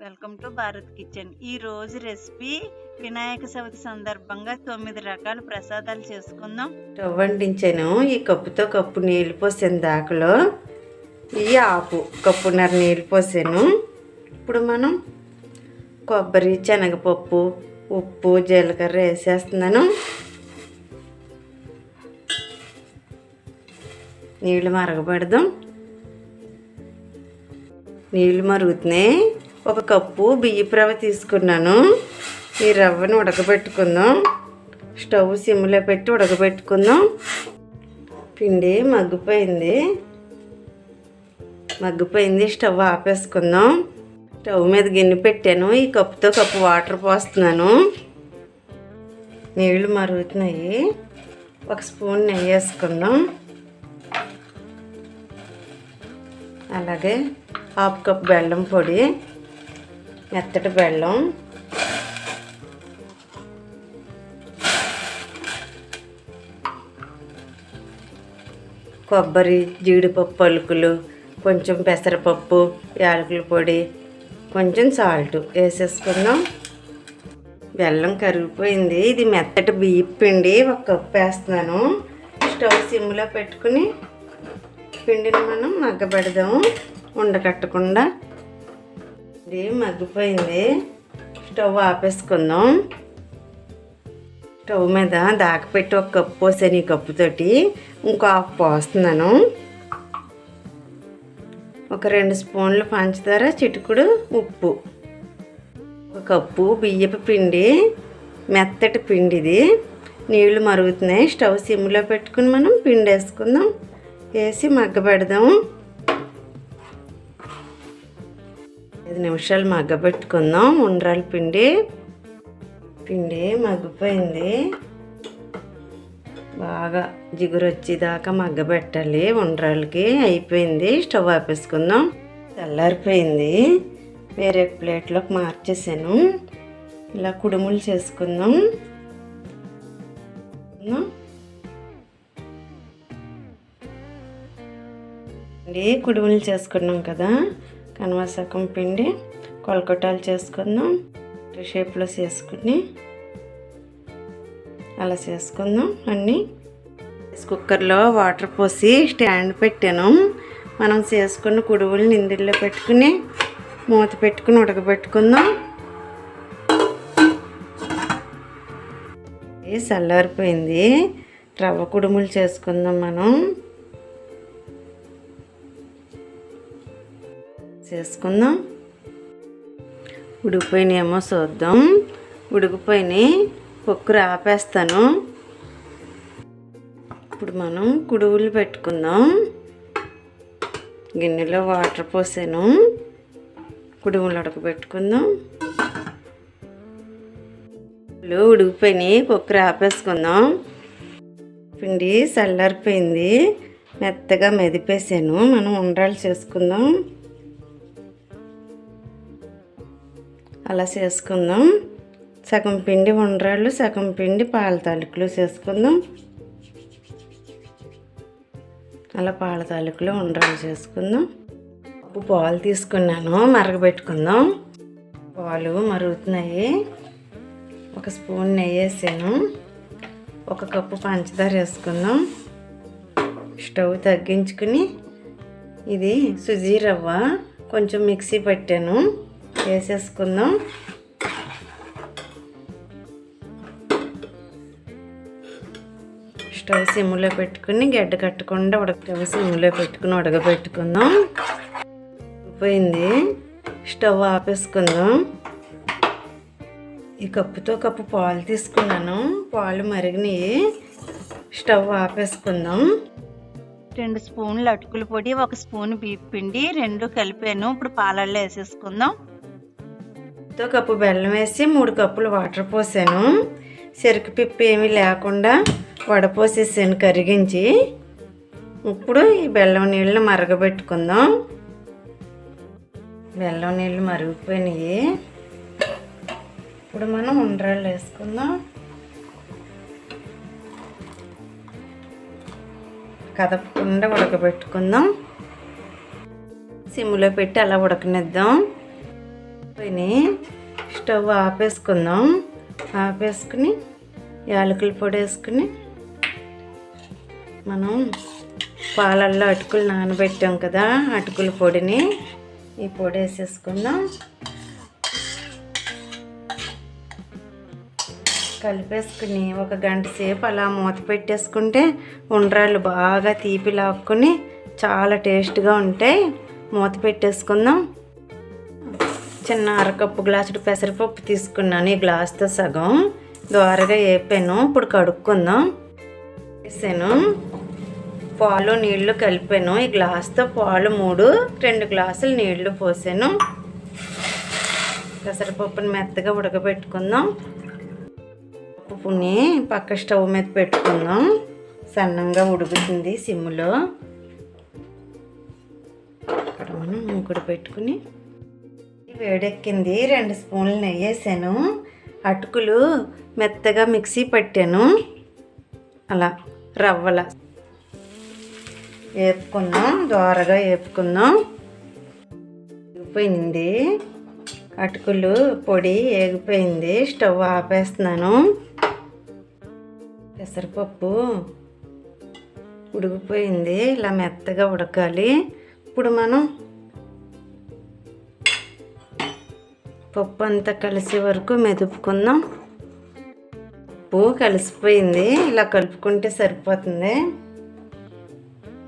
Welcome to Bharat kitchen. ఈ రోజు recipe Vinayaka Chavithi సందర్భంగా తొమ్మిది రకాల ప్రసాదాలు చేసుకుందాం. స్టవ్ అంటించాను. ఈ కప్పుతో కప్పు నీళ్ళు పోసాను దాకలో ఈ ఆపు కప్పున్నర నీళ్ళు పోసాను. ఇప్పుడు మనం కొబ్బరి శనగపప్పు ఉప్పు జీలకర్ర వేసేస్తున్నాను. నీళ్ళు మరగబెడదాం. నీళ్ళు మరుగుతున్నాయి. ఒక కప్పు బియ్యపు రవ్వ తీసుకున్నాను. ఈ రవ్వను ఉడకబెట్టుకుందాం. స్టవ్ సిమ్లో పెట్టి ఉడకబెట్టుకుందాం. పిండి మగ్గిపోయింది. మగ్గిపోయింది స్టవ్ ఆపేసుకుందాం. స్టవ్ మీద గిన్నె పెట్టాను. ఈ కప్పుతో కప్పు వాటర్ పోస్తున్నాను. నీళ్ళు మరుగుతున్నాయి. ఒక స్పూన్ నెయ్యి వేసుకుందాం. అలాగే హాఫ్ కప్ బెల్లం పొడి. మెత్తటి బెల్లం. కొబ్బరి జీడిపప్పు పలుకులు కొంచెం పెసరపప్పు యాలకుల పొడి కొంచెం సాల్ట్ వేసేసుకుందాం. బెల్లం కరిగిపోయింది. ఇది మెత్తటి బియ్య పిండి. ఒక కప్పు వేస్తున్నాను. స్టవ్ సిమ్లో పెట్టుకుని పిండిని మనం మగ్గబెడదాము ఉండకట్టకుండా ఇది మగ్గిపోయింది స్టవ్ ఆపేసుకుందాం. స్టవ్ మీద దాకపెట్టి ఒక కప్పు పోసాను ఈ కప్పుతోటి ఇంకో హాఫ్ పోస్తున్నాను. ఒక రెండు స్పూన్లు పంచదార చిటుకుడు ఉప్పు. ఒక కప్పు బియ్యపు పిండి మెత్తటి పిండి ఇది నీళ్ళు మరుగుతున్నాయి. స్టవ్ సిమ్లో పెట్టుకుని మనం పిండి వేసుకుందాం వేసి మగ్గబెడదాం. పది నిమిషాలు మగ్గబెట్టుకుందాం. ఉండ్రాల పిండి. పిండి మగ్గిపోయింది. బాగా జిగురు వచ్చేదాకా మగ్గబెట్టాలి. ఉండ్రాలకి అయిపోయింది. స్టవ్ ఆపేసుకుందాం. చల్లారిపోయింది వేరే ప్లేట్లోకి మార్చేసాను. ఇలా కుడుములు చేసుకుందాం. కుడుములు చేసుకున్నాం కదా. కనవసకం పిండి కొలకొట్టాలు చేసుకుందాం. షేప్లో చేసుకుని అలా చేసుకుందాం. అన్నీ కుక్కర్లో వాటర్ పోసి స్టాండ్ పెట్టాను. మనం చేసుకున్న కుడువులు ఇందులో పెట్టుకుని మూత పెట్టుకుని ఉడకబెట్టుకుందాం. చల్లారిపోయింది. రవ్వ కుడుములు చేసుకుందాం మనం. చేసుకుందాం. ఉడికిపోయినాయేమో చూద్దాం. ఉడికిపోయినాయి. కుక్కర్ ఆపేస్తాను ఇప్పుడు మనం కుడువులు పెట్టుకుందాం. గిన్నెలో వాటర్ పోసాను. కుడుములు ఉడకబెట్టుకుందాం ఇప్పుడు ఉడికిపోయినాయి. కుక్కర్ ఆపేసుకుందాం పిండి చల్లారిపోయింది. మెత్తగా మెదిపేసాను. మనం ఉండ్రాలు చేసుకుందాం. అలా చేసుకుందాం. సగం పిండి ఉండ్రాళ్ళు సగం పిండి పాల తాలూకులు చేసుకుందాం. అలా పాల తాలూకులు ఉండ్రాళ్ళు చేసుకుందాం. ఉప్పు పాలు తీసుకున్నాను మరగబెట్టుకుందాం. పాలు మరుగుతున్నాయి. ఒక స్పూన్ నెయ్యి వేసాను. ఒక కప్పు పంచదార వేసుకుందాం. స్టవ్ తగ్గించుకుని ఇది సుజీ రవ్వ కొంచెం మిక్సీ పట్టాను. వేసేసుకుందాం. స్టవ్ సిమ్లో పెట్టుకుని గడ్డ కట్టకుండా ఉడక స్టవ్ సిమ్లో పెట్టుకుని ఉడకబెట్టుకుందాం పోయింది స్టవ్ ఆపేసుకుందాం. ఈ కప్పుతో కప్పు పాలు తీసుకున్నాను. పాలు మరిగినాయి. స్టవ్ ఆపేసుకుందాం. రెండు స్పూన్లు అటుకుల పొడి ఒక స్పూన్ బియ్య పిండి రెండు కలిపాను. ఇప్పుడు పాలల్లో వేసేసుకుందాం. తో కప్పు బెల్లం వేసి మూడు కప్పులు వాటర్ పోసాను. చెరుకు పిప్పి ఏమీ లేకుండా వడపోసేసాను కరిగించి. ఇప్పుడు ఈ బెల్లం నీళ్ళు మరగబెట్టుకుందాం. బెల్లం నీళ్ళు మరిగిపోయినాయి. ఇప్పుడు మనం ఉండ్రాళ్ళు వేసుకుందాం. కదపకుండా ఉడకబెట్టుకుందాం. సిమ్లో పెట్టి అలా ఉడకనిద్దాం. అయిపోయినాయి స్టవ్ ఆపేసుకుందాం. ఆపేసుకుని యాలకుల పొడి వేసుకుని మనం పాలల్లో అటుకులు నానబెట్టాం కదా అటుకుల పొడిని ఈ పొడి వేసేసుకుందాం కలిపేసుకుని ఒక గంట సేపు అలా మూత పెట్టేసుకుంటే ఉండ్రాళ్ళు బాగా తీపి లాక్కుని చాలా టేస్ట్గా ఉంటాయి. మూత పెట్టేసుకుందాం. చిన్న అరకప్పు గ్లాసుడు పెసరపప్పు తీసుకున్నాను. ఈ గ్లాస్తో సగం ద్వారగా వేపాను ఇప్పుడు కడుక్కుందాం. వేసాను. పాలు నీళ్ళు కలిపాను. ఈ గ్లాస్తో పాలు మూడు రెండు గ్లాసులు నీళ్ళు పోసాను. పెసరపప్పుని మెత్తగా ఉడకబెట్టుకుందాం. పప్పుని పక్క స్టవ్ మీద పెట్టుకుందాం. సన్నంగా ఉడుకుతుంది సిమ్లో ఇక్కడ మనం మూకుడు పెట్టుకుని వేడెక్కింది. రెండు స్పూన్లు నెయ్యి వేసాను. అటుకులు మెత్తగా మిక్సీ పట్టాను. అలా రవ్వల వేపుకున్నాం దోరగా వేపుకున్నాం ఎగిపోయింది అటుకులు పొడి వేగిపోయింది స్టవ్ ఆపేస్తున్నాను. పెసరపప్పు ఉడికిపోయింది. ఇలా మెత్తగా ఉడకాలి. ఇప్పుడు మనం పప్పు అంతా కలిసే వరకు మెదుపుకుందాం. ఉప్పు కలిసిపోయింది. ఇలా కలుపుకుంటే సరిపోతుంది.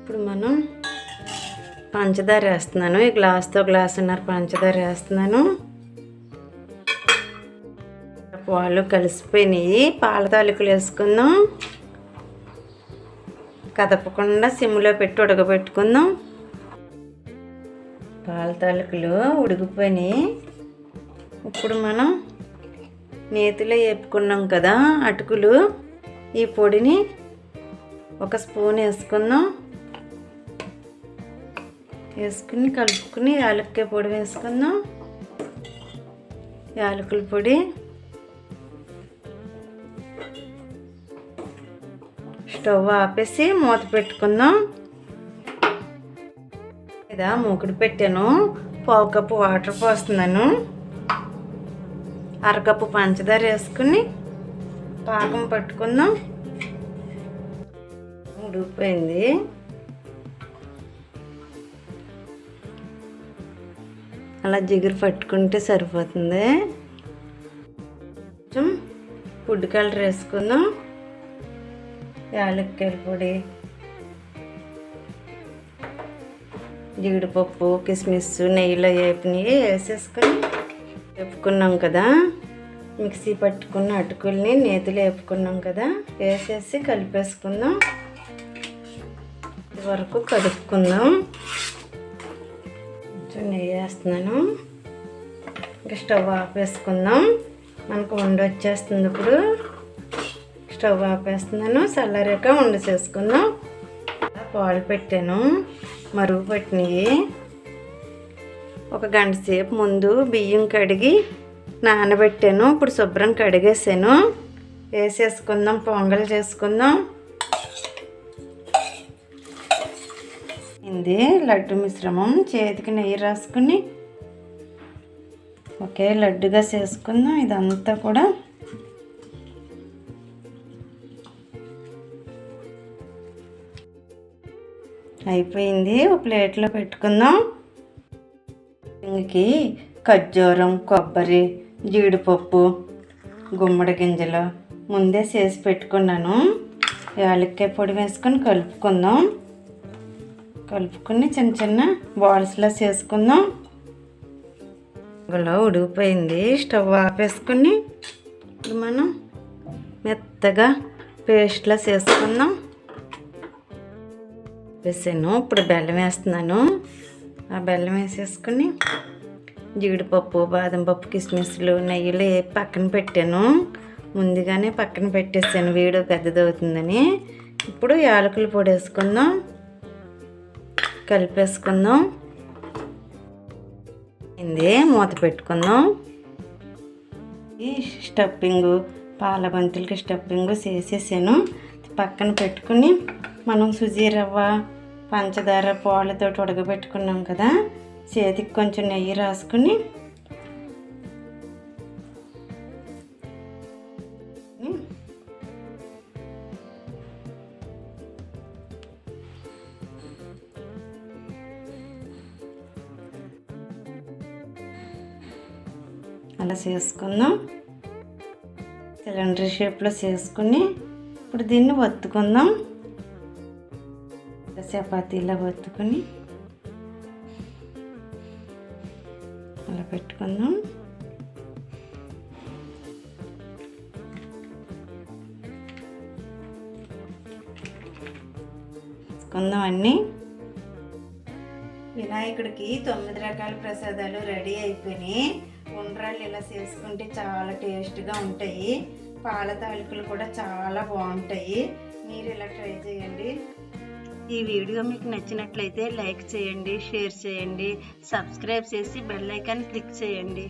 ఇప్పుడు మనం పంచదార వేస్తున్నాను. ఈ గ్లాస్తో గ్లాస్ ఉన్నారు పంచదార వేస్తున్నాను. పాలు కలిసిపోయినాయి. పాల తాలికలు వేసుకుందాం. కదపకుండా సిమ్లో పెట్టి ఉడకబెట్టుకుందాం. పాల తాలికలు ఉడికిపోయినాయి. ఇప్పుడు మనం నేతిలో వేపుకున్నాం కదా అటుకులు ఈ పొడిని ఒక స్పూన్ వేసుకుందాం. వేసుకుని కలుపుకుని యాలక్కాయ పొడి వేసుకుందాం. యాలకుల పొడి. స్టవ్ ఆపేసి మూత పెట్టుకుందాం. ఇదా మూకుడు పెట్టాను. పావు కప్పు వాటర్ పోస్తున్నాను. అరకప్పు పంచదార వేసుకుని పాకం పట్టుకుందాం. ఉడికిపోయింది అలా జిగురు పట్టుకుంటే సరిపోతుంది. కొంచెం ఫుడ్ కలర్ వేసుకుందాం. యాలక్కాయల పొడి జీడిపప్పు కిస్మిస్ నెయ్యిలో వేపినవి వేసేసుకొని వేపుకున్నాం కదా. మిక్సీ పట్టుకున్న అటుకుల్ని నేతిలో వేపుకున్నాం కదా. వేసేసి కలిపేసుకుందాం. ఇది వరకు కలుపుకుందాం కొంచెం నెయ్యి వేస్తున్నాను. ఇంకా స్టవ్ ఆపేసుకుందాం. మనకు వండి వచ్చేస్తుంది ఇప్పుడు. స్టవ్ ఆపేస్తున్నాను. చల్లారాక వండి చేసుకుందాం. పాలు పెట్టాను. మరుగు పట్టినవి. ఒక గంట సేపు ముందు బియ్యం కడిగి నానబెట్టాను. ఇప్పుడు శుభ్రం కడిగేసాను. వేసేసుకుందాం పొంగల్ చేసుకుందాం. ఇది లడ్డు మిశ్రమం. చేతికి నెయ్యి రాసుకుని ఒకే లడ్డుగా చేసుకుందాం. ఇదంతా కూడా అయిపోయింది. ఒక ప్లేట్లో పెట్టుకుందాం. ఇంకకి ఖర్జూరం కొబ్బరి జీడిపప్పు గుమ్మడి గింజలు ముందే చేసి పెట్టుకున్నాను. యాలక్కాయ పొడి వేసుకొని కలుపుకుందాం. కలుపుకొని చిన్న చిన్న బాల్స్లో చేసుకుందాం. ఇలా ఉడిగిపోయింది స్టవ్ ఆపేసుకుని ఇప్పుడు మనం మెత్తగా పేస్ట్లా చేసుకుందాం. వేసాను. ఇప్పుడు బెల్లం వేస్తున్నాను. ఆ బెల్లం వేసేసుకుని జీడిపప్పు బాదం పప్పు కిస్మిస్లు నెయ్యిలో పక్కన పెట్టాను. ముందుగానే పక్కన పెట్టేసాను. వీడియో పెద్దదవుతుందని ఇప్పుడు యాలకుల పొడి వేసుకుందాం కలిపేసుకుందాం. ఇది మూత పెట్టుకుందాం. ఈ స్టఫింగు పాల బంతులకి స్టఫింగ్ చేసేసాను. పక్కన పెట్టుకుని మనం సుజీ రవ్వ పంచదార పాలతో ఉడకబెట్టుకున్నాం కదా. చేతికి కొంచెం నెయ్యి రాసుకుని అలా చేసుకుందాం. సిలిండర్ షేప్లో చేసుకుని ఇప్పుడు దీన్ని వత్తుకుందాం చపాతీలా వత్తుకొని అలా పెట్టుకుందాం. వేసుకుందాం అన్నీ. వినాయకుడికి తొమ్మిది రకాల ప్రసాదాలు రెడీ అయిపోయినాయి. ఉండ్రాళ్ళు ఇలా చేసుకుంటే చాలా టేస్ట్గా ఉంటాయి. పాల తాలికలు కూడా చాలా బాగుంటాయి. మీరు ఇలా ట్రై చేయండి. ఈ వీడియో మీకు నచ్చినట్లయితే లైక్ చేయండి షేర్ చేయండి సబ్స్క్రైబ్ చేసి బెల్ ఐకాన్ క్లిక్ చేయండి.